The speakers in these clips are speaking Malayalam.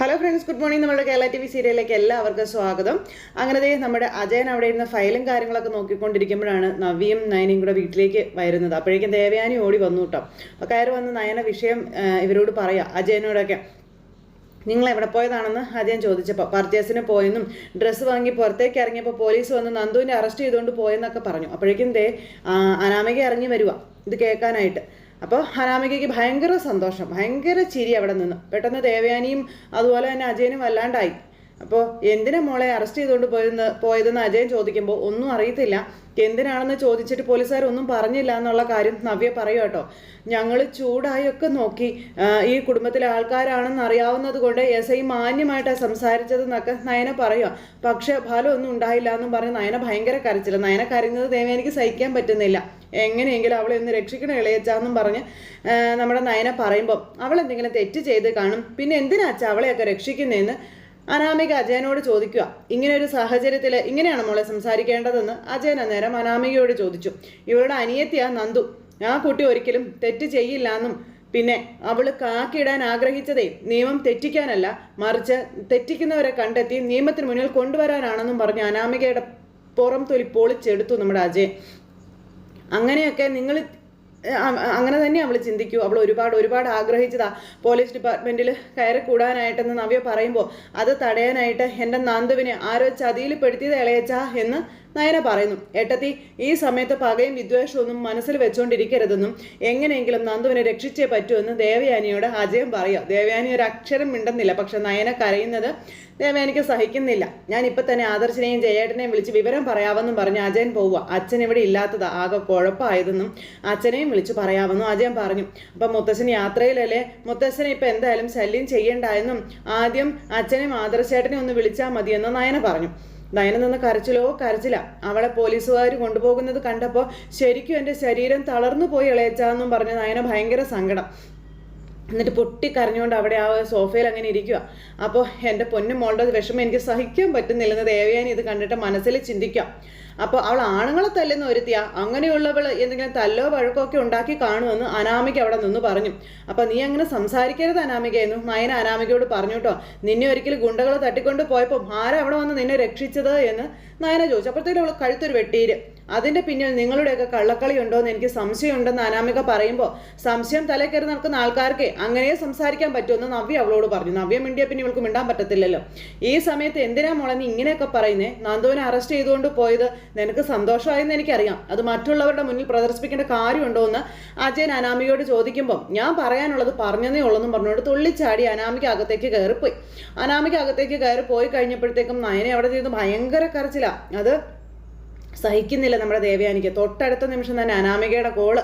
ഹലോ ഫ്രണ്ട്സ് ഗുഡ് മോർണിംഗ് നമ്മുടെ കേരള ടി വി സീരിയലിലേക്ക് എല്ലാവർക്കും സ്വാഗതം. അങ്ങനെ ദേ നമ്മുടെ അജയൻ അവിടെ ഇരുന്ന ഫയലും കാര്യങ്ങളൊക്കെ നോക്കിക്കൊണ്ടിരിക്കുമ്പോഴാണ് നവ്യയും നയനയും കൂടെ വീട്ടിലേക്ക് വരുന്നത്. അപ്പോഴേക്കും ദേവയാനി ഓടി വന്നു കേട്ടോ. അപ്പോൾ കയറി വന്ന് നയന വിഷയം ഇവരോട് പറയാം. അജയനോടൊക്കെ നിങ്ങൾ എവിടെ പോയതാണെന്ന്? അജയൻ ചോദിച്ചപ്പോൾ പർച്ചേസിന് പോയെന്നും ഡ്രസ്സ് വാങ്ങി പുറത്തേക്ക് ഇറങ്ങിയപ്പോൾ പോലീസ് വന്ന് നന്ദുവിനെ അറസ്റ്റ് ചെയ്തുകൊണ്ട് പോയെന്നൊക്കെ പറഞ്ഞു. അപ്പോഴേക്കും ദേ അനാമിക ഇറങ്ങി വരുവാ. ഇത് കേൾക്കാനായിട്ട്. അപ്പോൾ അനാമികയ്ക്ക് ഭയങ്കര സന്തോഷം ഭയങ്കര ചിരി അവിടെ നിന്ന്. പെട്ടെന്ന് ദേവയാനിയും അതുപോലെ തന്നെ അജയനും വല്ലാണ്ടായി. അപ്പോൾ എന്തിനാ മോളെ അറസ്റ്റ് ചെയ്തുകൊണ്ട് പോയെന്ന് പോയതെന്ന് അജയൻ ചോദിക്കുമ്പോൾ ഒന്നും അറിയത്തില്ല. എന്തിനാണെന്ന് ചോദിച്ചിട്ട് പോലീസുകാർ ഒന്നും പറഞ്ഞില്ല എന്നുള്ള കാര്യം നവ്യ പറയൂ കേട്ടോ. ഞങ്ങൾ ചൂടായൊക്കെ നോക്കി ഈ കുടുംബത്തിലെ ആൾക്കാരാണെന്ന് അറിയാവുന്നത് കൊണ്ട് എസ് ഐ മാന്യമായിട്ടാണ് സംസാരിച്ചതെന്നൊക്കെ നയന പറയുക പക്ഷേ ഫലമൊന്നും ഉണ്ടായില്ല എന്നും പറഞ്ഞ് നയന ഭയങ്കര കരച്ചില്ല നയന കരഞ്ഞത് ദൈവം എനിക്ക് സഹിക്കാൻ പറ്റുന്നില്ല. എങ്ങനെയെങ്കിലും അവളെ ഒന്ന് രക്ഷിക്കണം ഇളയച്ചാന്നും പറഞ്ഞ് നമ്മുടെ നയന പറയുമ്പോൾ അവൾ എന്തെങ്കിലും തെറ്റ് ചെയ്ത് കാണും. പിന്നെ എന്തിനാച്ചാ അവളെയൊക്കെ രക്ഷിക്കുന്നതെന്ന് അനാമിക അജയനോട് ചോദിക്കുക. ഇങ്ങനെ ഒരു സാഹചര്യത്തിൽ ഇങ്ങനെയാണ് മോളെ സംസാരിക്കേണ്ടതെന്ന് അജയൻ അന്നേരം അനാമികയോട് ചോദിച്ചു. ഇവളുടെ അനിയത്തിയാ നന്ദു. ആ കുട്ടി ഒരിക്കലും തെറ്റ് ചെയ്യില്ല എന്നും പിന്നെ അവൾ കാക്കിടാൻ ആഗ്രഹിച്ചതേ നിയമം തെറ്റിക്കാനല്ല മറിച്ച് തെറ്റിക്കുന്നവരെ കണ്ടെത്തി നിയമത്തിന് മുന്നിൽ കൊണ്ടുവരാനാണെന്നും പറഞ്ഞ് അനാമികയുടെ പുറം തൊലി പൊളിച്ചെടുത്തു നമ്മുടെ അജയൻ. അങ്ങനെയൊക്കെ നിങ്ങൾ അങ്ങനെ തന്നെ അവൾ ചിന്തിക്കൂ. അവൾ ഒരുപാട് ഒരുപാട് ആഗ്രഹിച്ചതാ. പോലീസ് ഡിപ്പാർട്ട്മെന്റിൽ കയറി കൂടാനായിട്ടെന്ന് നവ്യ പറയുമ്പോൾ അത് തടയാനായിട്ട് എന്റെ നന്ദുവിനെ ആരോ ചതിയിൽ പെടുത്തിയത് ഇളയച്ചാ എന്ന് നയന പറയുന്നു ഏട്ടത്തി ഈ സമയത്ത് പകയും വിദ്വേഷമൊന്നും മനസ്സിൽ വെച്ചുകൊണ്ടിരിക്കരുതെന്നും എങ്ങനെയെങ്കിലും നന്ദുവിനെ രക്ഷിച്ചേ പറ്റുമെന്ന് ദേവയാനിയോട് അജയം പറയുക. ദേവയാനി ഒരു അക്ഷരം മിണ്ടുന്നില്ല പക്ഷെ നയന കരയുന്നത് ദേവയാനിക്ക് സഹിക്കുന്നില്ല. ഞാൻ ഇപ്പം തന്നെ ആദർശിനെയും ജയേട്ടനെയും വിളിച്ച് വിവരം പറയാമെന്നും പറഞ്ഞ് അജയൻ പോവുക. അച്ഛൻ ഇവിടെ ഇല്ലാത്തത് ആകെ കുഴപ്പമായതെന്നും അച്ഛനെയും വിളിച്ച് പറയാമെന്നും അജയൻ പറഞ്ഞു. അപ്പം മുത്തശ്ശൻ യാത്രയിലല്ലേ? മുത്തശ്ശനെ ഇപ്പം എന്തായാലും ശല്യം എന്നും ആദ്യം അച്ഛനെയും ആദർശേട്ടനെയും ഒന്ന് വിളിച്ചാൽ മതിയെന്ന് നയന പറഞ്ഞു. നയന നിന്ന് കരച്ചിലോ കരച്ചില. അവളെ പോലീസുകാർ കൊണ്ടുപോകുന്നത് കണ്ടപ്പോൾ ശരിക്കും എന്റെ ശരീരം തളർന്നു പോയി ഇളയച്ചാന്നും പറഞ്ഞ് നയന ഭയങ്കര സങ്കടം. എന്നിട്ട് പൊട്ടി കരഞ്ഞുകൊണ്ട് അവിടെ ആ സോഫയിൽ അങ്ങനെ ഇരിക്കുക അപ്പോൾ എന്റെ പൊന്നു മോളുടെ വിഷമം എനിക്ക് സഹിക്കാൻ പറ്റുന്നില്ലെന്ന് ദേവയാനി ഇത് കണ്ടിട്ട് മനസ്സിൽ ചിന്തിക്കാം അപ്പോൾ അവൾ ആണുങ്ങളെ തല്ലെന്ന് ഒരുത്തിയ. അങ്ങനെയുള്ളവൾ എന്തെങ്കിലും തല്ലോ വഴക്കോ ഒക്കെ ഉണ്ടാക്കി കാണുമെന്ന് അനാമിക അവിടെ നിന്ന് പറഞ്ഞു. അപ്പോൾ നീ അങ്ങനെ സംസാരിക്കരുത് അനാമികയെന്നു നയന അനാമികയോട് പറഞ്ഞു കേട്ടോ. നിന്നെ ഒരിക്കൽ ഗുണ്ടകൾ തട്ടിക്കൊണ്ട് പോയപ്പോൾ ആരാ അവിടെ വന്ന് നിന്നെ രക്ഷിച്ചത് എന്ന്? നയന ചോദിച്ചു. അപ്പോഴത്തേക്കും അവൾ കഴുത്തൊരു വെട്ടീര്. അതിന്റെ പിന്നിൽ നിങ്ങളുടെയൊക്കെ കള്ളക്കളി ഉണ്ടോ എന്ന് എനിക്ക് സംശയമുണ്ടെന്ന് അനാമിക പറയുമ്പോൾ സംശയം തലേ നടക്കുന്ന ആൾക്കാർക്ക് അങ്ങനെ സംസാരിക്കാൻ പറ്റുമെന്ന് നവ്യ അവളോട് പറഞ്ഞു. നവ്യ മിണ്ടിയ പിന്നെ ഇവൾക്ക് മിണ്ടാൻ പറ്റത്തില്ലല്ലോ. ഈ സമയത്ത് എന്തിനാ മോളെ നീ ഇങ്ങനെയൊക്കെ പറയുന്നേ? നന്ദുവിനെ അറസ്റ്റ് ചെയ്തുകൊണ്ട് പോയത് നിനക്ക് സന്തോഷമായെന്ന് എനിക്കറിയാം. അത് മറ്റുള്ളവരുടെ മുന്നിൽ പ്രദർശിപ്പിക്കേണ്ട കാര്യമുണ്ടോ എന്ന് അജയൻ അനാമികയോട് ചോദിക്കുമ്പോൾ ഞാൻ പറയാനുള്ളത് പറഞ്ഞതേ ഉള്ളെന്നും പറഞ്ഞുകൊണ്ട് തുള്ളിച്ചാടി അനാമിക അകത്തേക്ക് കയറിപ്പോയി. അനാമിക അകത്തേക്ക് കയറി പോയി കഴിഞ്ഞപ്പോഴത്തേക്കും നയനെ അവിടെ ചെയ്ത് ഭയങ്കര കരച്ചില. അത് സഹിക്കുന്നില്ല നമ്മുടെ ദേവയാനിക്ക്. തൊട്ടടുത്ത നിമിഷം തന്നെ അനാമികയുടെ കോൾ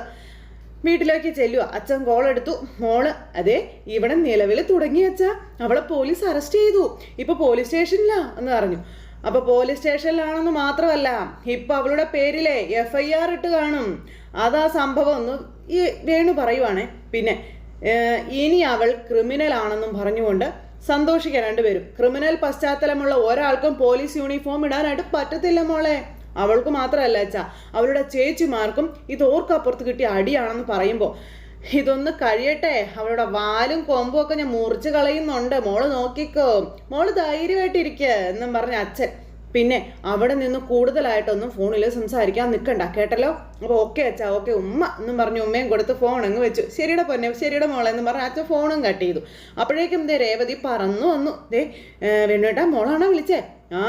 വീട്ടിലേക്ക് ചെല്ലുക അച്ഛൻ കോൾ എടുത്തു. മോൾ അതെ ഇവിടെ നിലവിൽ തുടങ്ങി അച്ഛാ. അവളെ പോലീസ് അറസ്റ്റ് ചെയ്തു. ഇപ്പൊ പോലീസ് സ്റ്റേഷനിലാ എന്ന് പറഞ്ഞു. അപ്പൊ പോലീസ് സ്റ്റേഷനിലാണെന്ന് മാത്രമല്ല ഇപ്പൊ അവളുടെ പേരിലെ എഫ് ഐ ആർ ഇട്ട് കാണും. അതാ സംഭവം ഒന്ന് ഈ വേണു പറയുവാണേ. പിന്നെ ഇനി അവൾ ക്രിമിനൽ ആണെന്നും പറഞ്ഞുകൊണ്ട് സന്തോഷിക്കാൻ രണ്ടുപേരും. ക്രിമിനൽ പശ്ചാത്തലമുള്ള ഒരാൾക്കും പോലീസ് യൂണിഫോം ഇടാനായിട്ട് പറ്റത്തില്ല മോളെ. അവൾക്ക് മാത്രമല്ല അച്ഛാ അവരുടെ ചേച്ചിമാർക്കും ഇത് ഓർക്കപ്പുറത്ത് കിട്ടിയ അടിയാണെന്ന് പറയുമ്പോൾ ഇതൊന്ന് കഴിയട്ടെ അവളുടെ വാലും കൊമ്പും ഒക്കെ ഞാൻ മുറിച്ച് കളയുന്നുണ്ട് മോൾ നോക്കിക്കോ മോൾ ധൈര്യമായിട്ടിരിക്കുക എന്നും പറഞ്ഞ അച്ഛൻ. പിന്നെ അവിടെ നിന്ന് കൂടുതലായിട്ടൊന്നും ഫോണിൽ സംസാരിക്കാൻ നിൽക്കണ്ട കേട്ടല്ലോ? അപ്പോൾ ഓക്കെ അച്ഛാ ഓക്കെ ഉമ്മ എന്നും പറഞ്ഞു ഉമ്മയും കൊടുത്ത് ഫോൺ അങ്ങ് വെച്ചു. ശരിയുടെ പൊന്നെ ശരിയുടെ മോളെ എന്ന് പറഞ്ഞ് അച്ഛൻ ഫോണും കട്ട് ചെയ്തു. അപ്പോഴേക്കും ദേ രേവതി പറന്നു വന്നു. ദേ വെണ്ണുവേട്ടാ മോളാണോ വിളിച്ചേ? ആ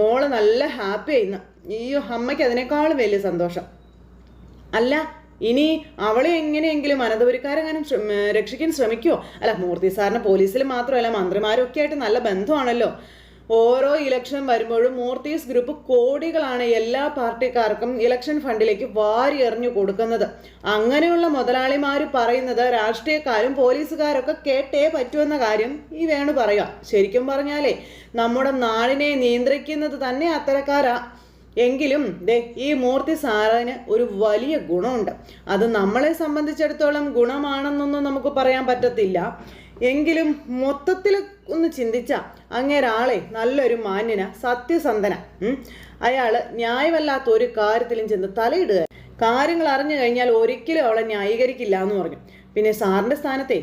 മോൾ നല്ല ഹാപ്പി ആയിന്ന്. അയ്യോ അമ്മയ്ക്ക് അതിനേക്കാൾ വലിയ സന്തോഷം. അല്ല ഇനി അവളെ എങ്ങനെയെങ്കിലും അനന്തപുരിക്കാരെങ്ങാനും രക്ഷിക്കാൻ ശ്രമിക്കുമോ അല്ല മൂർത്തി സാറിന് പോലീസിൽ മാത്രമല്ല മന്ത്രിമാരും ഒക്കെ ആയിട്ട് നല്ല ബന്ധമാണല്ലോ. ഓരോ ഇലക്ഷൻ വരുമ്പോഴും മൂർത്തീസ് ഗ്രൂപ്പ് കോടികളാണ് എല്ലാ പാർട്ടിക്കാർക്കും ഇലക്ഷൻ ഫണ്ടിലേക്ക് വാരി എറിഞ്ഞു കൊടുക്കുന്നത്. അങ്ങനെയുള്ള മുതലാളിമാർ പറയുന്നത് രാഷ്ട്രീയക്കാരും പോലീസുകാരൊക്കെ കേട്ടേ പറ്റുമെന്ന കാര്യം ഈ വേണു പറയുക. ശരിക്കും പറഞ്ഞാലേ നമ്മുടെ നാടിനെ നിയന്ത്രിക്കുന്നത് തന്നെ അത്തരക്കാരാ. എങ്കിലും ദേ ഈ മൂർത്തി സാറിന് ഒരു വലിയ ഗുണമുണ്ട്. അത് നമ്മളെ സംബന്ധിച്ചിടത്തോളം ഗുണമാണെന്നൊന്നും നമുക്ക് പറയാൻ പറ്റത്തില്ല. എങ്കിലും മൊത്തത്തിൽ ഒന്ന് ചിന്തിച്ച അങ്ങേരാളെ നല്ലൊരു മാന്യന സത്യസന്ധന. അയാൾ ന്യായമല്ലാത്ത ഒരു കാര്യത്തിലും ചെന്ന് തലയിടുക. കാര്യങ്ങൾ അറിഞ്ഞു കഴിഞ്ഞാൽ ഒരിക്കലും അവളെ ന്യായീകരിക്കില്ല എന്ന് പറഞ്ഞു. പിന്നെ സാറിന്റെ സ്ഥാനത്തെ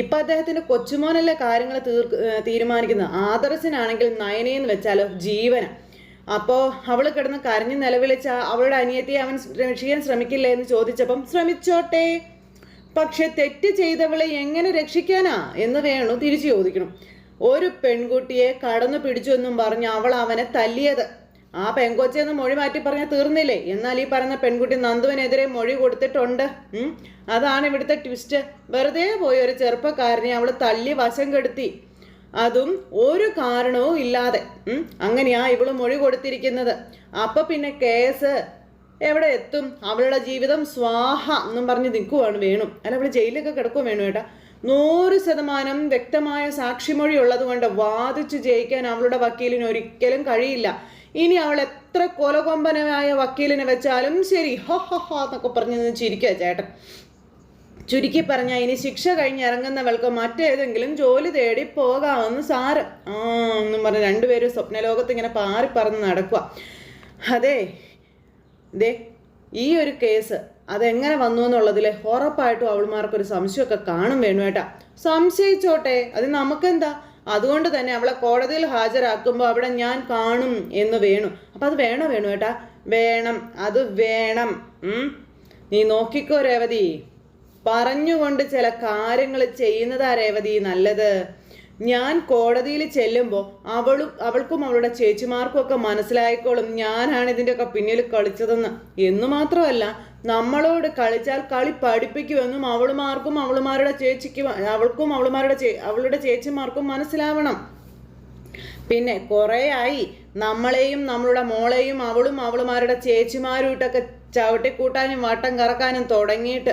ഇപ്പൊ അദ്ദേഹത്തിന്റെ കൊച്ചുമോനല്ലേ കാര്യങ്ങൾ തീർ തീരുമാനിക്കുന്നത്? ആദർശനാണെങ്കിൽ നയനയെന്ന് വെച്ചാലോ ജീവന. അപ്പോൾ അവൾ കിടന്ന് കരഞ്ഞ് നിലവിളിച്ച അവളുടെ അനിയത്തിയെ അവൻ രക്ഷിക്കാൻ ശ്രമിക്കില്ലേ എന്ന് ചോദിച്ചപ്പം ശ്രമിച്ചോട്ടെ. പക്ഷെ തെറ്റ് ചെയ്തവളെ എങ്ങനെ രക്ഷിക്കാനാ എന്ന് വേണു തിരിച്ചു ചോദിക്കണം. ഒരു പെൺകുട്ടിയെ കടന്നു പിടിച്ചു എന്നും പറഞ്ഞ് അവൾ അവനെ തല്ലിയത്. ആ പെൺകൊച്ചെന്ന് മൊഴി മാറ്റി പറഞ്ഞാൽ തീർന്നില്ലേ? എന്നാൽ ഈ പറഞ്ഞ പെൺകുട്ടി നന്ദുവിനെതിരെ മൊഴി കൊടുത്തിട്ടുണ്ട്. അതാണ് ഇവിടുത്തെ ട്വിസ്റ്റ്. വെറുതെ പോയി ഒരു ചെറുപ്പക്കാരനെ അവൾ തല്ലി വശം കെടുത്തി. അതും ഒരു കാരണവും ഇല്ലാതെ അങ്ങനെയാ ഇവൾ മൊഴി കൊടുത്തിരിക്കുന്നത്. അപ്പൊ പിന്നെ കേസ് എവിടെ എത്തും? അവളുടെ ജീവിതം സ്വാഹ എന്നും പറഞ്ഞ് നിൽക്കുവാണ് വേണു. അല്ല അവൾ ജയിലൊക്കെ കിടക്കും വേണു ഏട്ടാ. നൂറ് ശതമാനം വ്യക്തമായ സാക്ഷിമൊഴി ഉള്ളത് കൊണ്ട് വാദിച്ച് ജയിക്കാൻ അവളുടെ വക്കീലിന് ഒരിക്കലും കഴിയില്ല. ഇനി അവൾ എത്ര കൊലകൊമ്പനമായ വക്കീലിനെ വെച്ചാലും ശരി ഹോ ഹോ ഹോ എന്നൊക്കെ പറഞ്ഞ് ചിരിക്കുക ചേട്ടൻ. ചുരുക്കി പറഞ്ഞാൽ ഇനി ശിക്ഷ കഴിഞ്ഞ് ഇറങ്ങുന്നവൾക്ക് മറ്റേതെങ്കിലും ജോലി തേടി പോകാമെന്ന് സാറ് ആ എന്നും പറഞ്ഞ് രണ്ടുപേരും സ്വപ്നലോകത്ത് ഇങ്ങനെ പാറി പറന്ന് നടക്കുക അതെ ദേ ഈ ഒരു കേസ് അതെങ്ങനെ വന്നു എന്നുള്ളതിൽ ഉറപ്പായിട്ടും അവൾമാർക്കൊരു സംശയമൊക്കെ കാണും വേണു ഏട്ടാ. സംശയിച്ചോട്ടെ അത് നമുക്കെന്താ? അതുകൊണ്ട് തന്നെ അവളെ കോടതിയിൽ ഹാജരാക്കുമ്പോൾ അവിടെ ഞാൻ കാണും എന്ന് വേണു. അപ്പം അത് വേണോ വേണു ഏട്ടാ? വേണം അത് വേണം. നീ നോക്കിക്കോ രേവതി. പറഞ്ഞുകൊണ്ട് ചില കാര്യങ്ങൾ ചെയ്യുന്നതാ രേവതി നല്ലത്. ഞാൻ കോടതിയിൽ ചെല്ലുമ്പോൾ അവളും അവൾക്കും അവളുടെ ചേച്ചിമാർക്കും ഒക്കെ മനസ്സിലായിക്കോളും ഞാനാണ് ഇതിന്റെയൊക്കെ പിന്നിൽ കളിച്ചതെന്ന്. എന്ന് മാത്രമല്ല നമ്മളോട് കളിച്ചാൽ കളി പഠിപ്പിക്കുമെന്നും അവളുമാർക്കും അവളുമാരുടെ ചേച്ചിക്കും അവൾക്കും അവളുമാരുടെ ചേ അവളുടെ ചേച്ചിമാർക്കും മനസ്സിലാവണം. പിന്നെ കുറേ ആയി നമ്മളെയും നമ്മളുടെ മോളെയും അവളും അവളുമാരുടെ ചേച്ചിമാരുമായിട്ടൊക്കെ ചവിട്ടിക്കൂട്ടാനും വട്ടം കറക്കാനും തുടങ്ങിയിട്ട്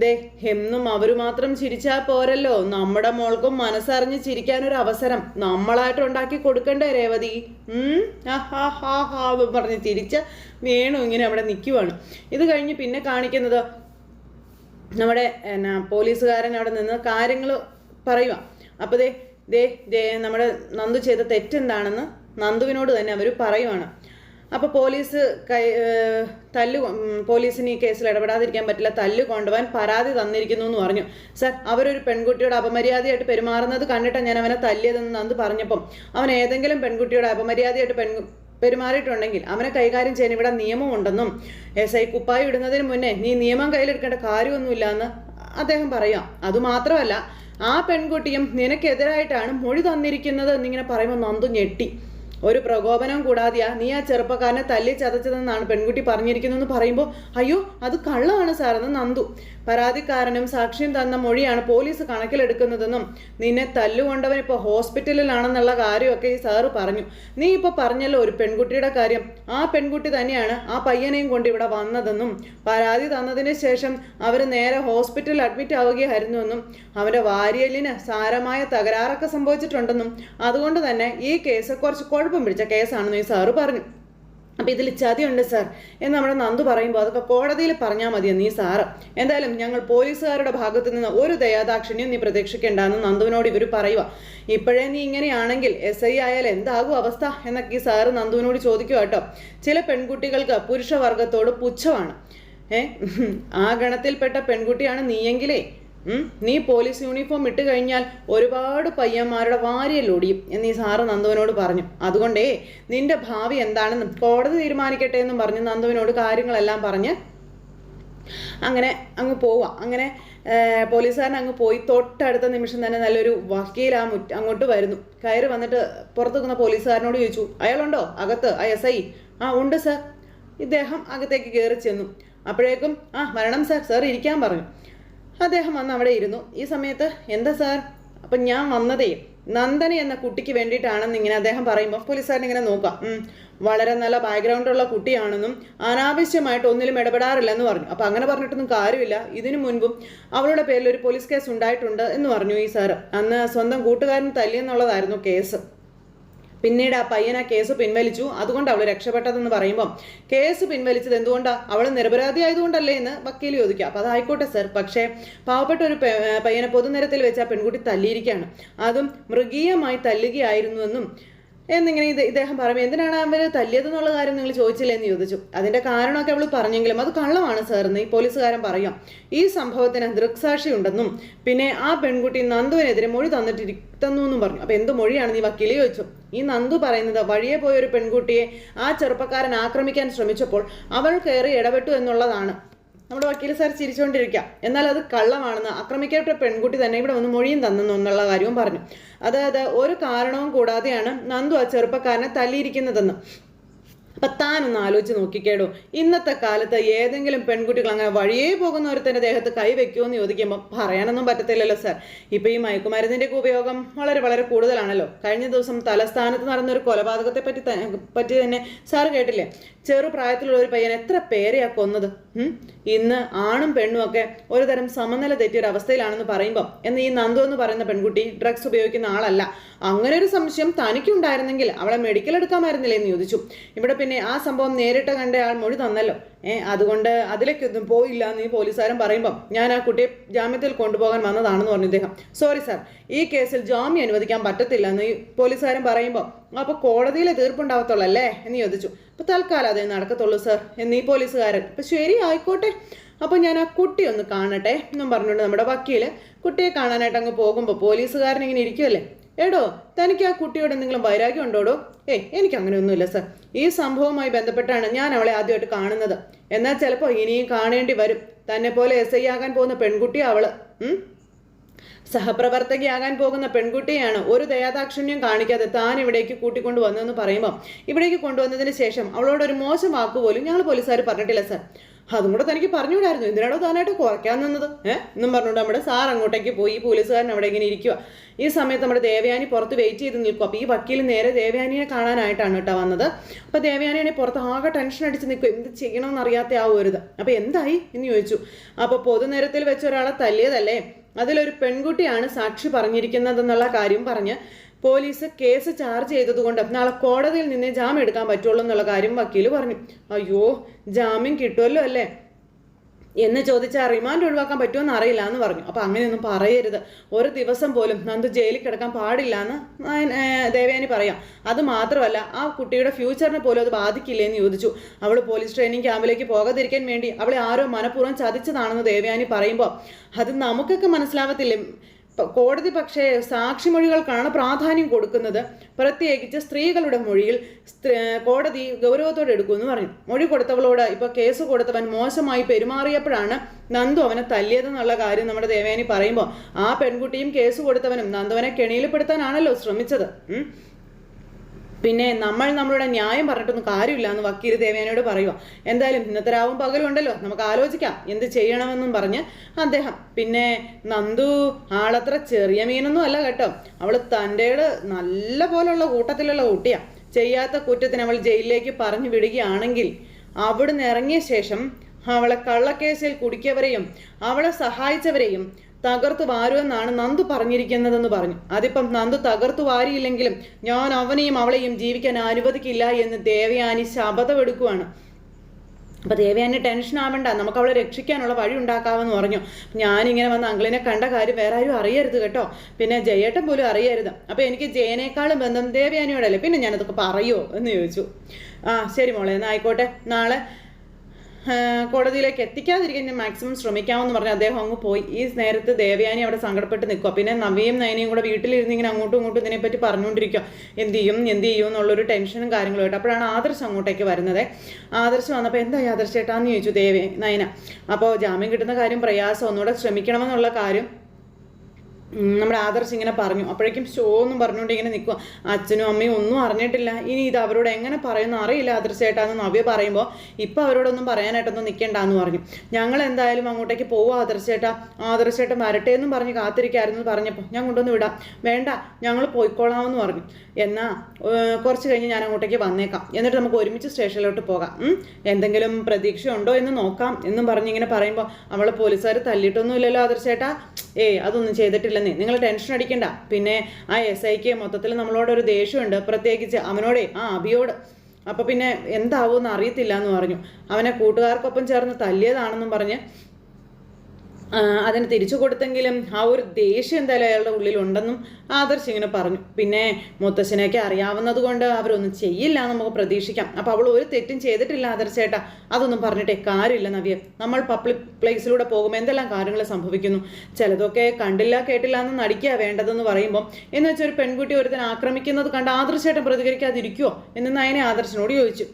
ദേ എന്നും അവർ മാത്രം ചിരിച്ചാൽ പോരല്ലോ. നമ്മുടെ മോൾക്കും മനസ്സറിഞ്ഞ് ചിരിക്കാനൊരു അവസരം നമ്മളായിട്ട് ഉണ്ടാക്കി കൊടുക്കണ്ടേ രേവതി? പറഞ്ഞ് ചിരിച്ച വേണു ഇങ്ങനെ അവിടെ നിൽക്കുവാണ് ഇത് കഴിഞ്ഞ് പിന്നെ കാണിക്കുന്നത് നമ്മുടെ എന്നാ പോലീസുകാരൻ അവിടെ നിന്ന് കാര്യങ്ങൾ പറയുക അപ്പോൾ ദേ ദേ ദേ നമ്മുടെ നന്ദു ചെയ്ത തെറ്റെന്താണെന്ന് നന്ദുവിനോട് തന്നെ അവർ പറയുവാണ്. അപ്പോൾ പോലീസ് കൈ തല്ലു പോലീസിന് ഈ കേസിൽ ഇടപെടാതിരിക്കാൻ പറ്റില്ല. തല്ല് കൊണ്ടുപോകാൻ പരാതി തന്നിരിക്കുന്നു എന്ന് പറഞ്ഞു. സർ അവരൊരു പെൺകുട്ടിയോട് അപമര്യാദയായിട്ട് പെരുമാറുന്നത് കണ്ടിട്ടാണ് ഞാൻ അവനെ തല്ലിയതെന്ന് അന്ന് പറഞ്ഞപ്പം അവൻ ഏതെങ്കിലും പെൺകുട്ടിയോട് അപമര്യാദയായിട്ട് പെൺ പെരുമാറിയിട്ടുണ്ടെങ്കിൽ അവനെ കൈകാര്യം ചെയ്യാൻ ഇവിടെ നിയമമുണ്ടെന്നും എസ് ഐ കുപ്പായി ഇടുന്നതിന് മുന്നേ നീ നിയമം കയ്യിലെടുക്കേണ്ട കാര്യമൊന്നുമില്ല എന്ന് അദ്ദേഹം പറയാം. അതുമാത്രമല്ല ആ പെൺകുട്ടിയും നിനക്കെതിരായിട്ടാണ് മൊഴി തന്നിരിക്കുന്നത് എന്നിങ്ങനെ പറയുമ്പോൾ നന്ദു ഞെട്ടി. ഒരു പ്രകോപനം കൂടാതെയാ നീ ആ ചെറുപ്പക്കാരനെ തല്ലി ചതച്ചതെന്നാണ് പെൺകുട്ടി പറഞ്ഞിരിക്കുന്നതെന്ന് പറയുമ്പോൾ അയ്യോ അത് കള്ളമാണ് സാറെന്ന് നന്ദു. പരാതിക്കാരനും സാക്ഷ്യം തന്ന മൊഴിയാണ് പോലീസ് കണക്കിലെടുക്കുന്നതെന്നും നിന്നെ തല്ലുകൊണ്ടവൻ ഇപ്പോൾ ഹോസ്പിറ്റലിലാണെന്നുള്ള കാര്യമൊക്കെ ഈ സാറ് പറഞ്ഞു. നീ ഇപ്പോൾ പറഞ്ഞല്ലോ ഒരു പെൺകുട്ടിയുടെ കാര്യം. ആ പെൺകുട്ടി തന്നെയാണ് ആ പയ്യനെയും കൊണ്ട് ഇവിടെ വന്നതെന്നും പരാതി തന്നതിന് ശേഷം അവർ നേരെ ഹോസ്പിറ്റലിൽ അഡ്മിറ്റ് ആവുകയായിരുന്നുവെന്നും അവന്റെ വാരിയലിന് സാരമായ തകരാറൊക്കെ സംഭവിച്ചിട്ടുണ്ടെന്നും അതുകൊണ്ട് തന്നെ ഈ കേസ് കുറച്ച് കുഴപ്പം പിടിച്ച കേസാണെന്ന് ഈ സാറ് പറഞ്ഞു. അപ്പം ഇതിൽ ചതിയുണ്ട് സാർ. എന്ന് നമ്മുടെ നന്ദു പറയുമ്പോൾ അതൊക്കെ കോടതിയിൽ പറഞ്ഞാൽ മതിയെന്ന് നീ സാറ് എന്തായാലും ഞങ്ങൾ പോലീസുകാരുടെ ഭാഗത്തു നിന്ന് ഒരു ദയാദാക്ഷിണ്യം നീ പ്രതീക്ഷിക്കേണ്ടെന്ന് നന്ദുവിനോട് ഇവർ പറയുക ഇപ്പോഴേ നീ ഇങ്ങനെയാണെങ്കിൽ എസ് ഐ ആയാൽ എന്താകും അവസ്ഥ? എന്നൊക്കെ ഈ സാറ് നന്ദുവിനോട് ചോദിക്കുക കേട്ടോ. ചില പെൺകുട്ടികൾക്ക് പുരുഷവർഗത്തോട് പുച്ഛമാണ്. ഏ? ആ ഗണത്തിൽപ്പെട്ട പെൺകുട്ടിയാണ് നീയെങ്കിലേ നീ പോലീസ് യൂണിഫോം ഇട്ട് കഴിഞ്ഞാൽ ഒരുപാട് പയ്യന്മാരുടെ വാരിയല്ലൊടിയും എന്ന് ഈ സാറ് നന്ദുവിനോട് പറഞ്ഞു. അതുകൊണ്ടേ നിന്റെ ഭാവി എന്താണെന്നും കോടതി തീരുമാനിക്കട്ടെ എന്നും പറഞ്ഞ് നന്ദുവിനോട് കാര്യങ്ങളെല്ലാം പറഞ്ഞ് അങ്ങനെ അങ്ങ് പോവാം. അങ്ങനെ പോലീസുകാരൻ അങ്ങ് പോയി. തൊട്ടടുത്ത നിമിഷം തന്നെ നല്ലൊരു വക്കീൽ ആ മുറ്റ അങ്ങോട്ട് വരുന്നു. കയറി വന്നിട്ട് പുറത്തു നിൽക്കുന്ന പോലീസുകാരനോട് ചോദിച്ചു അയാളുണ്ടോ അകത്ത്? ആ എസ് ഐ? ആ ഉണ്ട് സർ. ഇദ്ദേഹം അകത്തേക്ക് കയറി ചെന്നു. അപ്പോഴേക്കും ആ വരണം സർ. സർ ഇരിക്കാൻ പറഞ്ഞു. അദ്ദേഹം വന്ന് അവിടെ ഇരുന്നു. ഈ സമയത്ത് എന്താ സാർ? അപ്പം ഞാൻ വന്നതേ നന്ദന എന്ന കുട്ടിക്ക് വേണ്ടിയിട്ടാണെന്ന് ഇങ്ങനെ അദ്ദേഹം പറയുമ്പോൾ പോലീസുകാരൻ ഇങ്ങനെ നോക്കാം. വളരെ നല്ല ബാക്ക്ഗ്രൗണ്ടുള്ള കുട്ടിയാണെന്നും അനാവശ്യമായിട്ട് ഒന്നിലും ഇടപെടാറില്ലെന്ന് പറഞ്ഞു. അപ്പോൾ അങ്ങനെ പറഞ്ഞിട്ടൊന്നും കാര്യമില്ല. ഇതിനു മുൻപും അവളുടെ പേരിൽ ഒരു പോലീസ് കേസ് ഉണ്ടായിട്ടുണ്ട് എന്ന് പറഞ്ഞു ഈ സാറ്. അന്ന് സ്വന്തം കൂട്ടുകാരൻ തല്ലിയെന്നുള്ളതായിരുന്നു കേസ്. പിന്നീട് ആ പയ്യൻ ആ കേസ് പിൻവലിച്ചു. അതുകൊണ്ട് അവൾ രക്ഷപ്പെട്ടതെന്ന് പറയുമ്പം കേസ് പിൻവലിച്ചത് എന്തുകൊണ്ടാണ് അവൾ നിരപരാധി ആയതുകൊണ്ടല്ലേ എന്ന് വക്കീൽ ചോദിക്കുക. അപ്പോൾ അതായിക്കോട്ടെ സർ. പക്ഷേ പാവപ്പെട്ട ഒരു പയ്യനെ പൊതുനിരത്തിൽ വെച്ച് ആ പെൺകുട്ടി തല്ലിയിരിക്കുകയാണ്. അതും മൃഗീയമായി തല്ലുകയായിരുന്നുവെന്നും എന്നിങ്ങനെ ഇത് ഇദ്ദേഹം പറയും എന്തിനാണ് അവർ തല്ലിയതെന്നുള്ള കാര്യം നിങ്ങൾ ചോദിച്ചില്ലേ? എന്ന് ചോദിച്ചു. അതിന്റെ കാരണമൊക്കെ അവൾ പറഞ്ഞെങ്കിലും അത് കള്ളമാണ് സാർ എന്ന് ഈ പോലീസുകാരൻ പറയാം. ഈ സംഭവത്തിന് ദൃക്സാക്ഷി ഉണ്ടെന്നും പിന്നെ ആ പെൺകുട്ടി നന്ദുവിനെതിരെ മൊഴി തന്നിട്ടിരി തന്നു എന്നും പറഞ്ഞു. അപ്പൊ എന്ത് മൊഴിയാണ്? നീ വക്കീലി ചോദിച്ചു. ഈ നന്ദു പറയുന്നത് വഴിയെ പോയൊരു പെൺകുട്ടിയെ ആ ചെറുപ്പക്കാരൻ ആക്രമിക്കാൻ ശ്രമിച്ചപ്പോൾ അവൾ കയറി ഇടപെട്ടു എന്നുള്ളതാണ്. നമ്മുടെ വക്കീൽ സാർ ചിരിച്ചുകൊണ്ടിരിക്കുക എന്നാൽ അത് കള്ളമാണെന്ന് ആക്രമിക്കപ്പെട്ട പെൺകുട്ടി തന്നെ ഇവിടെ വന്ന് മൊഴിയും തന്നെന്നു എന്നുള്ള കാര്യവും പറഞ്ഞു. അതായത് ഒരു കാരണവും കൂടാതെയാണ് നന്ദു ആ ചെറുപ്പക്കാരനെ തല്ലിയിരിക്കുന്നതെന്ന്. അപ്പൊ താനൊന്ന് ആലോചിച്ച് നോക്കിക്കേടോ. ഇന്നത്തെ കാലത്ത് ഏതെങ്കിലും പെൺകുട്ടികൾ അങ്ങനെ വഴിയേ പോകുന്ന ഒരുത്തന്റെ ദേഹത്ത് കൈ വെക്കുമോ എന്ന് ചോദിക്കുമ്പോൾ പറയാനൊന്നും പറ്റത്തില്ലല്ലോ സാർ. ഇപ്പൊ ഈ മയക്കുമരുന്നിന്റെ ഒക്കെ ഉപയോഗം വളരെ വളരെ കൂടുതലാണല്ലോ. കഴിഞ്ഞ ദിവസം തലസ്ഥാനത്ത് നടന്നൊരു കൊലപാതകത്തെ പറ്റി പറ്റി തന്നെ സാർ കേട്ടില്ലേ? ചെറു പ്രായത്തിലുള്ള ഒരു പയ്യൻ എത്ര പേരെയാ കൊന്നത്? ഇന്ന് ആണും പെണ്ണും ഒക്കെ ഒരു തരം സമനില തെറ്റിയ ഒരു അവസ്ഥയിലാണെന്ന് പറയുമ്പോൾ എന്ന് ഈ നന്ദു എന്ന് പറയുന്ന പെൺകുട്ടി ഡ്രഗ്സ് ഉപയോഗിക്കുന്ന ആളല്ല. അങ്ങനെ ഒരു സംശയം തനിക്കുണ്ടായിരുന്നെങ്കിൽ അവളെ മെഡിക്കൽ എടുക്കാമായിരുന്നില്ലേ എന്ന് ചോദിച്ചു. ഇവിടെ പിന്നെ ആ സംഭവം നേരിട്ട് കണ്ട ആൾ മൊഴി തന്നല്ലോ. അതുകൊണ്ട് അതിലേക്കൊന്നും പോയില്ല എന്ന് ഈ പോലീസുകാരൻ പറയുമ്പം ഞാൻ ആ കുട്ടിയെ ജാമ്യത്തിൽ കൊണ്ടുപോകാൻ വന്നതാണെന്ന് പറഞ്ഞു ഇദ്ദേഹം. സോറി സാർ ഈ കേസിൽ ജാമ്യം അനുവദിക്കാൻ പറ്റത്തില്ല എന്ന് ഈ പോലീസുകാരൻ പറയുമ്പോൾ അപ്പോൾ കോടതിയിലെ തീർപ്പുണ്ടാവത്തുള്ളൂ എന്ന് ചോദിച്ചു. അപ്പോൾ തൽക്കാലം അതേ നടക്കത്തുള്ളൂ സാർ എന്ന് ഈ പോലീസുകാരൻ. അപ്പം ശരി ആയിക്കോട്ടെ. അപ്പോൾ ഞാൻ ആ കുട്ടി ഒന്ന് കാണട്ടെ എന്നും പറഞ്ഞുകൊണ്ട് നമ്മുടെ വക്കീൽ കുട്ടിയെ കാണാനായിട്ട് അങ്ങ് പോകുമ്പോൾ പോലീസുകാരൻ ഇങ്ങനെ ഇരിക്കുമല്ലേ എടോ തനിക്ക് ആ കുട്ടിയോട് എന്തെങ്കിലും വൈരാഗ്യം ഉണ്ടോടോ? ഏയ് എനിക്ക് അങ്ങനെയൊന്നുമില്ല സർ. ഈ സംഭവവുമായി ബന്ധപ്പെട്ടാണ് ഞാൻ അവളെ ആദ്യമായിട്ട് കാണുന്നത്. എന്നാൽ ചിലപ്പോൾ ഇനിയും കാണേണ്ടി വരും. തന്നെ പോലെ എസ് ഐ ആകാൻ പോകുന്ന പെൺകുട്ടിയാണ് അവൾ? സഹപ്രവർത്തകയാകാൻ പോകുന്ന പെൺകുട്ടിയാണ് ഒരു ദയാദാക്ഷിണ്യം കാണിക്കാതെ താൻ ഇവിടേക്ക് കൂട്ടിക്കൊണ്ടു വന്നതെന്ന് പറയുമ്പോൾ ഇവിടേക്ക് കൊണ്ടുവന്നതിന് ശേഷം അവളോട് ഒരു മോശം വാക്ക് പോലും ഞങ്ങൾ പോലീസുകാർ പറഞ്ഞിട്ടില്ല സാർ. അതും കൂടെ തനിക്ക് പറഞ്ഞുകൂടായിരുന്നു. എന്തിനാണോ താനായിട്ട് കുറയ്ക്കാൻ നിന്നത്? ഏഹ് എന്നും പറഞ്ഞുകൊണ്ട് നമ്മുടെ സാർ അങ്ങോട്ടേക്ക് പോയി ഈ പോലീസുകാരൻ അവിടെ ഇങ്ങനെ ഇരിക്കുക ഈ സമയത്ത് നമ്മുടെ ദേവയാനി പുറത്ത് വെയിറ്റ് ചെയ്ത് നിൽക്കും അപ്പോൾ ഈ വക്കീൽ നേരെ ദേവയാനിയെ കാണാനായിട്ടാണ് കേട്ടോ വന്നത്. അപ്പോൾ ദേവയാനിയാണെ പുറത്ത് ആകെ ടെൻഷൻ അടിച്ച് നിൽക്കും എന്ത് ചെയ്യണമെന്ന് അറിയാത്ത ആ ഒരു അപ്പോൾ എന്തായി എന്ന് ചോദിച്ചു. അപ്പോൾ പൊതുനിരത്തിൽ വെച്ച് ഒരാളെ തല്ലിയതല്ലേ? അതിലൊരു പെൺകുട്ടിയാണ് സാക്ഷി പറഞ്ഞിരിക്കുന്നതെന്നുള്ള കാര്യം പറഞ്ഞ് പോലീസ് കേസ് ചാർജ് ചെയ്തതുകൊണ്ട് നാളെ കോടതിയിൽ നിന്ന് ജാമ്യം എടുക്കാൻ പറ്റുള്ളൂ എന്നുള്ള കാര്യം വക്കീൽ പറഞ്ഞു. അയ്യോ ജാമ്യം കിട്ടുമല്ലോ അല്ലേ? എന്ന് ചോദിച്ചാൽ റിമാൻഡ് ഒഴിവാക്കാൻ പറ്റുമെന്ന് അറിയില്ല എന്ന് പറഞ്ഞു. അപ്പോൾ അങ്ങനെയൊന്നും പറയരുത്. ഒരു ദിവസം പോലും നന്ദു ജയിലിൽ കിടക്കാൻ പാടില്ല എന്ന് ദേവയാനി പറയാം. അത് മാത്രമല്ല ആ കുട്ടിയുടെ ഫ്യൂച്ചറിനെ പോലും അത് ബാധിക്കില്ലേ എന്ന് ചോദിച്ചു. അവൾ പോലീസ് ട്രെയിനിങ് ക്യാമ്പിലേക്ക് പോകാതിരിക്കാൻ വേണ്ടി അവളെ ആരോ മനഃപൂർവം ചതിച്ചതാണെന്ന് ദേവയാനി പറയുമ്പോൾ അത് നമുക്കൊക്കെ മനസ്സിലാവത്തില്ലേ? കോടതി പക്ഷേ സാക്ഷിമൊഴികൾക്കാണ് പ്രാധാന്യം കൊടുക്കുന്നത്. പ്രത്യേകിച്ച് സ്ത്രീകളുടെ മൊഴിയിൽ കോടതി ഗൗരവത്തോടെ എടുക്കുമെന്ന് പറഞ്ഞു മൊഴി കൊടുത്തവളോട് ഇപ്പൊ കേസ് കൊടുത്തവൻ മോശമായി പെരുമാറിയപ്പോഴാണ് നന്ദു അവനെ തല്ലിയതെന്നുള്ള കാര്യം നമ്മുടെ ദേവയാനി പറയുമ്പോൾ ആ പെൺകുട്ടിയും കേസ് കൊടുത്തവനും നന്ദുവനെ കെണിയിൽപ്പെടുത്താനാണല്ലോ ശ്രമിച്ചത്. പിന്നെ നമ്മൾ നമ്മളുടെ ന്യായം പറഞ്ഞിട്ടൊന്നും കാര്യമില്ല എന്ന് വക്കീൽ ദേവേനയോട് പറയുക എന്തായാലും ഇന്നത്തെ രാവും പകലും ഉണ്ടല്ലോ. നമുക്ക് ആലോചിക്കാം എന്ത് ചെയ്യണമെന്നും പറഞ്ഞ് അദ്ദേഹം. പിന്നെ നന്ദു ആളത്ര ചെറിയ മീനൊന്നും അല്ല കേട്ടോ. അവൾ തന്റെ നല്ല പോലുള്ള കൂട്ടത്തിലുള്ള കുട്ടിയാ. ചെയ്യാത്ത കുറ്റത്തിന് അവൾ ജയിലിലേക്ക് പറഞ്ഞു വിടുകയാണെങ്കിൽ അവിടുന്ന് ഇറങ്ങിയ ശേഷം അവളെ കള്ളക്കേസിൽ കുടിക്കവരെയും അവളെ സഹായിച്ചവരെയും തകർത്തു വാരുമെന്നാണ് നന്ദു പറഞ്ഞിരിക്കുന്നതെന്ന് പറഞ്ഞു. അതിപ്പം നന്ദു തകർത്തു വാരിയില്ലെങ്കിലും ഞാൻ അവനെയും അവളെയും ജീവിക്കാൻ അനുവദിക്കില്ല എന്ന് ദേവയാനി ശപഥമെടുക്കുവാണ്. അപ്പോൾ ദേവയാനി ടെൻഷൻ ആവണ്ട നമുക്ക് അവളെ രക്ഷിക്കാനുള്ള വഴി ഉണ്ടാക്കാമെന്ന് പറഞ്ഞു. ഞാനിങ്ങനെ വന്ന് അങ്കിളിനെ കണ്ട കാര്യം വേറെ ആരും അറിയരുത് കേട്ടോ. പിന്നെ ജയേട്ടൻ പോലും അറിയരുത്. അപ്പോൾ എനിക്ക് ജയനേക്കാളും ബന്ധം ദേവയാനിയോടല്ലേ? പിന്നെ ഞാനതൊക്കെ പറയുമോ എന്ന് ചോദിച്ചു. ആ ശരി മോളെ എന്നായിക്കോട്ടെ നാളെ കോടതിയിലേക്ക് എത്തിക്കാതിരിക്കാൻ ഞാൻ മാക്സിമം ശ്രമിക്കാമെന്ന് പറഞ്ഞ് അദ്ദേഹം അങ്ങ് പോയി. ഈ നേരത്ത് ദേവയാനി അവിടെ സങ്കടപ്പെട്ട് നിൽക്കുക പിന്നെ നവിയും നയനയും കൂടെ വീട്ടിലിരുന്ന് ഇങ്ങനെ അങ്ങോട്ടും ഇങ്ങോട്ടും ഇതിനെപ്പറ്റി പറഞ്ഞുകൊണ്ടിരിക്കുക എന്ത് ചെയ്യും? എന്ത് ചെയ്യും? എന്നുള്ളൊരു ടെൻഷനും കാര്യങ്ങളും അപ്പോഴാണ് ആദർശ് അങ്ങോട്ടേക്ക് വരുന്നത്. ആദർശ് വന്നപ്പോൾ എന്തായി ആദർശ് ചേട്ടാന്ന് ചോദിച്ചു ദേവേ നയന. അപ്പോൾ ജാമ്യം കിട്ടുന്ന കാര്യം പ്രയാസം. ഒന്നുകൂടെ ശ്രമിക്കണമെന്നുള്ള കാര്യം നമ്മുടെ ആദർശ് ഇങ്ങനെ പറഞ്ഞു. അപ്പോഴേക്കും ഷോ ഒന്നും പറഞ്ഞുകൊണ്ട് ഇങ്ങനെ നിൽക്കുക അച്ഛനും അമ്മയും ഒന്നും അറിഞ്ഞിട്ടില്ല. ഇനി ഇത് അവരോട് എങ്ങനെ പറയുമെന്ന് അറിയില്ല ആദർശേട്ടാന്ന് നവ്യ പറയുമ്പോൾ ഇപ്പം അവരോടൊന്നും പറയാനായിട്ടൊന്നും നിൽക്കേണ്ടെന്ന് പറഞ്ഞു. ഞങ്ങൾ എന്തായാലും അങ്ങോട്ടേക്ക് പോവുക ആദർശേട്ടാ. ആദർശേട്ടൻ വരട്ടെ എന്നും പറഞ്ഞ് കാത്തിരിക്കായിരുന്നു പറഞ്ഞപ്പോൾ ഞാൻ കൊണ്ടുവന്ന് വിടാം. വേണ്ട ഞങ്ങൾ പോയിക്കോളാമെന്ന് പറഞ്ഞു. എന്നാൽ കുറച്ച് കഴിഞ്ഞ് ഞാൻ അങ്ങോട്ടേക്ക് വന്നേക്കാം. എന്നിട്ട് നമുക്ക് ഒരുമിച്ച് സ്റ്റേഷനിലോട്ട് പോകാം. എന്തെങ്കിലും പ്രതീക്ഷ ഉണ്ടോ എന്ന് നോക്കാം എന്നും പറഞ്ഞ് ഇങ്ങനെ പറയുമ്പോൾ അവളെ പോലീസുകാർ തല്ലിയിട്ടൊന്നും ഇല്ലല്ലോ ആദർശേട്ടാ. ഏയ് അതൊന്നും ചെയ്തിട്ടില്ലെന്നേ നിങ്ങൾ ടെൻഷൻ അടിക്കണ്ട. പിന്നെ ആ എസ് ഐക്ക് മൊത്തത്തിൽ നമ്മളോട് ഒരു ദേഷ്യമുണ്ട്. പ്രത്യേകിച്ച് അവനോടെ ആ അഭിയോട് അപ്പോൾ പിന്നെ എന്താവുമെന്ന് അറിയത്തില്ല എന്ന് പറഞ്ഞു. അവനെ കൂട്ടുകാർക്കൊപ്പം ചേർന്ന് തല്ലിയതാണെന്നും പറഞ്ഞ് അതിന് തിരിച്ചു കൊടുത്തെങ്കിലും ആ ഒരു ദേഷ്യം എന്തായാലും അയാളുടെ ഉള്ളിലുണ്ടെന്നും ആദർശ് ഇങ്ങനെ പറഞ്ഞു. പിന്നെ മുത്തശ്ശനെയൊക്കെ അറിയാവുന്നത് കൊണ്ട് അവരൊന്നും ചെയ്യില്ല നമുക്ക് പ്രതീക്ഷിക്കാം. അപ്പോൾ അവൾ ഒരു തെറ്റും ചെയ്തിട്ടില്ല ആദർശേട്ടാ അതൊന്നും പറഞ്ഞിട്ടേ കാര്യമില്ല നവ്യ. നമ്മൾ പബ്ലിക് പ്ലേസിലൂടെ പോകുമ്പോൾ എന്തെല്ലാം കാര്യങ്ങൾ സംഭവിക്കുന്നു? ചിലതൊക്കെ കണ്ടില്ല കേട്ടില്ല എന്ന് നടിക്കുക വേണ്ടതെന്ന് പറയുമ്പോൾ എന്ന് വെച്ചാൽ ഒരു പെൺകുട്ടി ഒരുത്തൻ ആക്രമിക്കുന്നത് കണ്ട് ആദർശേട്ടൻ പ്രതികരിക്കാതിരിക്കുമോ എന്ന് നയനെ ആദർശനോട് ചോദിച്ചു.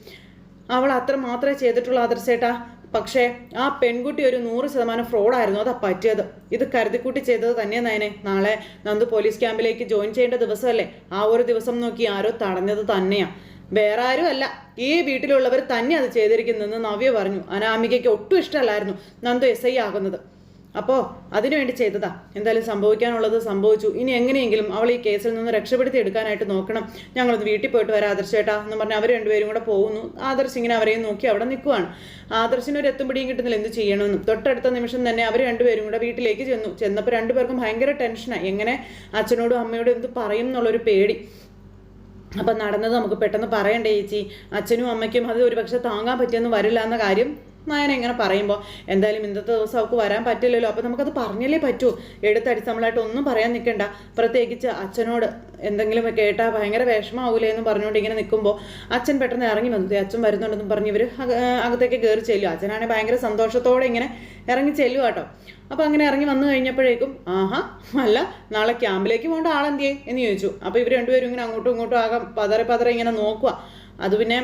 അവൾ അത്ര മാത്രമേ ചെയ്തിട്ടുള്ളൂ ആദർശേട്ടാ പക്ഷേ ആ പെൺകുട്ടി ഒരു നൂറ് ശതമാനം ഫ്രോഡായിരുന്നു. അതാ പറ്റിയത്. ഇത് കരുതിക്കൂട്ടി ചെയ്തത് തന്നെ നയനെ. നാളെ നന്ദു പോലീസ് ക്യാമ്പിലേക്ക് ജോയിൻ ചെയ്യേണ്ട ദിവസമല്ലേ? ആ ഒരു ദിവസം നോക്കി ആരോ തടഞ്ഞത് തന്നെയാ. വേറെ ആരും അല്ല ഈ വീട്ടിലുള്ളവർ തന്നെ അത് ചെയ്തിരിക്കുന്നതെന്ന് നവ്യ പറഞ്ഞു. അനാമികയ്ക്ക് ഒട്ടും ഇഷ്ടമല്ലായിരുന്നു നന്ദു എസ് ഐ ആകുന്നത്. അപ്പോൾ അതിനുവേണ്ടി ചെയ്തതാ. എന്തായാലും സംഭവിക്കാനുള്ളത് സംഭവിച്ചു. ഇനി എങ്ങനെയെങ്കിലും അവൾ ഈ കേസിൽ നിന്ന് രക്ഷപ്പെടുത്തി എടുക്കാനായിട്ട് നോക്കണം. ഞങ്ങളൊന്ന് വീട്ടിൽ പോയിട്ട് വരാം ആദർശ് ചേട്ടാ എന്ന് പറഞ്ഞ് അവർ രണ്ടുപേരും കൂടെ പോകുന്നു. ആദർശ് ഇങ്ങനെ അവരെയും നോക്കി അവിടെ നിൽക്കുവാണ്. ആദർശിന് ഒരു എത്തും പിടിയും കിട്ടുന്നില്ല. എന്ത് ചെയ്യണമെന്നും. തൊട്ടടുത്ത നിമിഷം തന്നെ അവർ രണ്ടുപേരും കൂടെ വീട്ടിലേക്ക് ചെന്നു. ചെന്നപ്പോൾ രണ്ടുപേർക്കും ഭയങ്കര ടെൻഷനാണ് എങ്ങനെ അച്ഛനോടും അമ്മയോടും എന്ത് പറയും എന്നുള്ളൊരു പേടി. അപ്പം നടന്നത് നമുക്ക് പെട്ടെന്ന് പറയണ്ടേ ചേച്ചി. അച്ഛനും അമ്മയ്ക്കും അത് ഒരു പക്ഷെ താങ്ങാൻ പറ്റിയെന്ന് വരില്ല എന്ന കാര്യം ഞാൻ എങ്ങനെ പറയുമ്പോൾ എന്തായാലും ഇന്നത്തെ ദിവസം അവൾക്ക് വരാൻ പറ്റില്ലല്ലോ അപ്പോൾ നമുക്കത് പറഞ്ഞല്ലേ പറ്റൂ. എടുത്തടിച്ചമ്മളായിട്ട് ഒന്നും പറയാൻ നിൽക്കണ്ട പ്രത്യേകിച്ച് അച്ഛനോട് എന്തെങ്കിലും കേട്ടാൽ ഭയങ്കര വിഷമാവൂലേ എന്ന് പറഞ്ഞുകൊണ്ട് ഇങ്ങനെ നിൽക്കുമ്പോൾ അച്ഛൻ പെട്ടെന്ന് ഇറങ്ങി വന്നു. അച്ഛൻ വരുന്നുണ്ടെന്നും പറഞ്ഞ് ഇവർ അകത്തേക്ക് കയറി ചെല്ലും അച്ഛനാണെങ്കിൽ ഭയങ്കര സന്തോഷത്തോടെ ഇങ്ങനെ ഇറങ്ങി ചെല്ലുക കേട്ടോ. അപ്പോൾ അങ്ങനെ ഇറങ്ങി വന്നു കഴിഞ്ഞപ്പോഴേക്കും ആഹാ അല്ല നാളെ ക്യാമ്പിലേക്ക് പോകേണ്ട ആളെന്തിയേ? എന്ന് ചോദിച്ചു. അപ്പോൾ ഇവർ രണ്ടുപേരും ഇങ്ങനെ അങ്ങോട്ടും ഇങ്ങോട്ടും ആകെ പതറെ പതറെ ഇങ്ങനെ നോക്കുക അത് പിന്നെ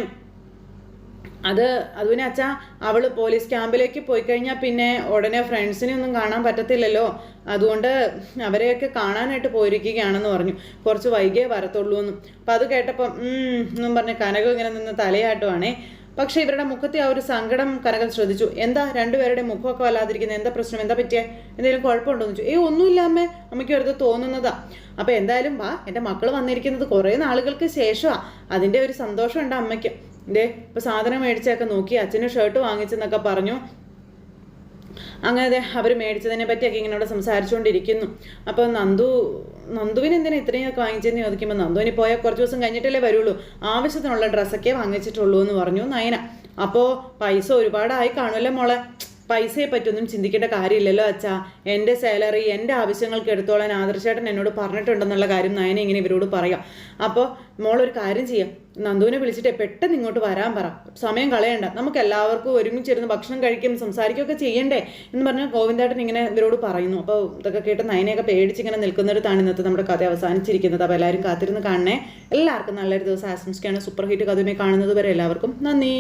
അത് അത് പിന്നെ അച്ഛാ അവൾ പോലീസ് ക്യാമ്പിലേക്ക് പോയി കഴിഞ്ഞാൽ പിന്നെ ഉടനെ ഫ്രണ്ട്സിനെ ഒന്നും കാണാൻ പറ്റത്തില്ലല്ലോ. അതുകൊണ്ട് അവരെയൊക്കെ കാണാനായിട്ട് പോയിരിക്കുകയാണെന്ന് പറഞ്ഞു. കുറച്ച് വൈകിയേ വരത്തുള്ളൂ എന്നും. അപ്പം അത് കേട്ടപ്പം എന്നും പറഞ്ഞ് കനകം ഇങ്ങനെ നിന്ന് തലയാട്ടുവാണേ. പക്ഷെ ഇവരുടെ മുഖത്തെ ആ ഒരു സങ്കടം കനകം ശ്രദ്ധിച്ചു. എന്താ രണ്ടുപേരുടെ മുഖമൊക്കെ വല്ലാതിരിക്കുന്നത്? എന്താ പ്രശ്നം? എന്താ പറ്റിയ? എന്തെങ്കിലും കുഴപ്പമുണ്ടോ എന്ന് ചോദിച്ചു. ഏ ഒന്നുമില്ല അമ്മേ. അമ്മയ്ക്ക് വെറുതെ തോന്നുന്നതാ. അപ്പോൾ എന്തായാലും വാ എന്റെ മക്കൾ വന്നിരിക്കുന്നത് കുറേ നാളുകൾക്ക് ശേഷമാണ് അതിന്റെ ഒരു സന്തോഷമുണ്ട് അമ്മയ്ക്ക്. ഇതേ ഇപ്പോൾ സാധനം മേടിച്ചൊക്കെ നോക്കി അച്ഛന് ഷർട്ട് വാങ്ങിച്ചെന്നൊക്കെ പറഞ്ഞു. അങ്ങനെ അതെ അവർ മേടിച്ചതിനെ പറ്റിയൊക്കെ ഇങ്ങനെ സംസാരിച്ചുകൊണ്ടിരിക്കുന്നു അപ്പോൾ നന്ദു നന്ദുവിന് എന്തിനാ ഇത്രയൊക്കെ വാങ്ങിച്ചെന്ന് ചോദിക്കുമ്പോൾ നന്ദുവിന് പോയാൽ കുറച്ച് ദിവസം കഴിഞ്ഞിട്ടല്ലേ വരുള്ളൂ. ആവശ്യത്തിനുള്ള ഡ്രസ്സൊക്കെ വാങ്ങിച്ചിട്ടുള്ളൂ എന്ന് പറഞ്ഞു നയന. അപ്പോൾ പൈസ ഒരുപാടായി കാണുമല്ലോ മോളെ? പൈസയെ പറ്റൊന്നും ചിന്തിക്കേണ്ട കാര്യമില്ലല്ലോ അച്ഛാ. എന്റെ സാലറി എന്റെ ആവശ്യങ്ങൾക്ക് എടുത്തോളാൻ ആദർശേട്ടൻ എന്നോട് പറഞ്ഞിട്ടുണ്ടെന്നുള്ള കാര്യം നയന ഇങ്ങനെ ഇവരോട് പറയാം. അപ്പോൾ മോളൊരു കാര്യം ചെയ്യാം. നന്ദുവിനെ വിളിച്ചിട്ട് പെട്ടെന്ന് ഇങ്ങോട്ട് വരാൻ പറ. സമയം കളയണ്ട. നമുക്ക് എല്ലാവർക്കും ഒരുമിച്ചിരുന്ന് ഭക്ഷണം കഴിക്കും സംസാരിക്കുകയൊക്കെ ചെയ്യണ്ടേ എന്ന് പറഞ്ഞാൽ ഗോവിന്ദേട്ടൻ ഇങ്ങനെ ഇവരോട് പറയുന്നു. അപ്പോൾ ഇതൊക്കെ കേട്ട് നയനയൊക്കെ പേടിച്ചിങ്ങനെ ഇങ്ങനെ നിൽക്കുന്നിടത്താണ് ഇന്നത്തെ നമ്മുടെ കഥ അവസാനിച്ചിരിക്കുന്നത്. അപ്പോൾ എല്ലാവരും കാത്തിരുന്ന് കാണണേ. എല്ലാവർക്കും നല്ലൊരു ദിവസം ആശംസിക്കുകയാണ്. സൂപ്പർ ഹിറ്റ് കഥയുമായി കാണുന്നത് വരെ എല്ലാവർക്കും നന്ദി.